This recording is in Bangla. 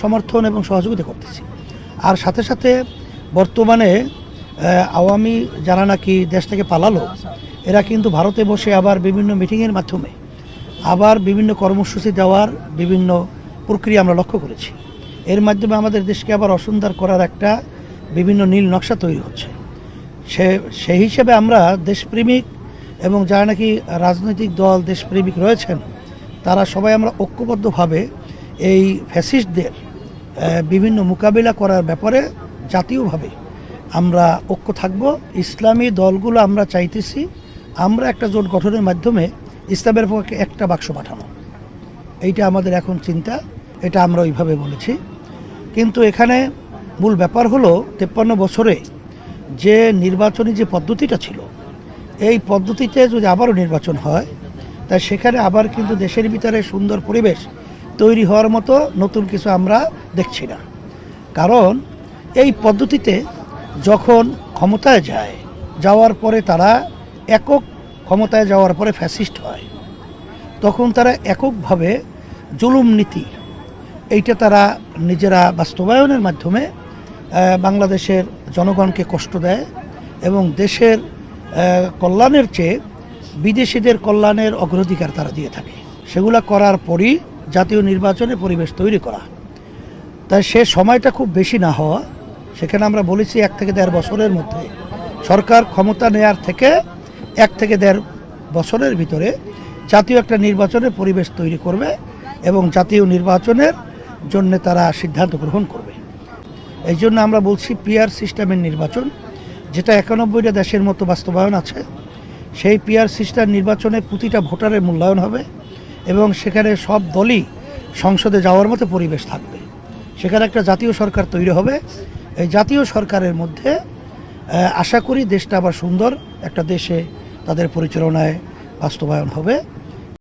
সমর্থন এবং সহযোগিতা করতেছি। আর সাথে সাথে বর্তমানে আওয়ামী যারা নাকি দেশ থেকে পালালো, এরা কিন্তু ভারতে বসে আবার বিভিন্ন মিটিংয়ের মাধ্যমে আবার বিভিন্ন কর্মসূচি দেওয়ার বিভিন্ন প্রক্রিয়া আমরা লক্ষ্য করেছি। এর মাধ্যমে আমাদের দেশকে আবার অসুন্দর করার একটা বিভিন্ন নীল নকশা তৈরি হচ্ছে। সে, সেই হিসেবে আমরা দেশপ্রেমিক এবং যারা নাকি রাজনৈতিক দল, দেশপ্রেমিক রয়েছেন, তারা সবাই আমরা ঐক্যবদ্ধভাবে এই ফ্যাসিস্টদের বিভিন্ন মোকাবিলা করার ব্যাপারে জাতীয়ভাবে আমরা ঐক্য থাকব। ইসলামী দলগুলো আমরা চাইতেছি, আমরা একটা জোট গঠনের মাধ্যমে ইসলামের পক্ষে একটা বাক্স পাঠানো। এইটা আমাদের এখন চিন্তা, এটা আমরা ওইভাবে বলেছি। কিন্তু এখানে মূল ব্যাপার হলো, তেপ্পান্ন বছরে যে নির্বাচনী যে পদ্ধতিটা ছিল, এই পদ্ধতিতে যদি আবারও নির্বাচন হয়, তা সেখানে আবার কিন্তু দেশের ভিতরে সুন্দর পরিবেশ তৈরি হওয়ার মতো নতুন কিছু আমরা দেখছি না। কারণ এই পদ্ধতিতে যখন ক্ষমতায় যায়, যাওয়ার পরে তারা একক ক্ষমতায় যাওয়ার পরে ফ্যাসিস্ট হয়। তখন তারা এককভাবে জুলুম নীতি, এইটা তারা নিজেরা বাস্তবায়নের মাধ্যমে বাংলাদেশের জনগণকে কষ্ট দেয় এবং দেশের কল্যাণের চেয়ে বিদেশিদের কল্যাণের অগ্রাধিকার তারা দিয়ে থাকে। সেগুলা করার পরই জাতীয় নির্বাচনে পরিবেশ তৈরি করা। তাই সে সময়টা খুব বেশি না হওয়া, সেখানে আমরা বলেছি এক থেকে দেড় বছরের মধ্যে। সরকার ক্ষমতা নেয়ার থেকে এক থেকে দেড় বছরের ভিতরে জাতীয় একটা নির্বাচনের পরিবেশ তৈরি করবে এবং জাতীয় নির্বাচনের জন্য তারা সিদ্ধান্ত গ্রহণ করবে। এই জন্য আমরা বলছি পিআর সিস্টেমের নির্বাচন, যেটা একানব্বইটা দেশের মতো বাস্তবায়ন আছে। সেই পিআর সিস্টেম নির্বাচনে প্রতিটা ভোটারের মূল্যায়ন হবে। এবং সেখানে সব দলই সংসদে যাওয়ার মতো পরিবেশ থাকবে। সেখানে একটা জাতীয় সরকার তৈরি হবে। এই জাতীয় সরকারের মধ্যে আশা করি দেশটা আবার সুন্দর একটা দেশে তাদের পরিচালনায় বাস্তবায়ন হবে।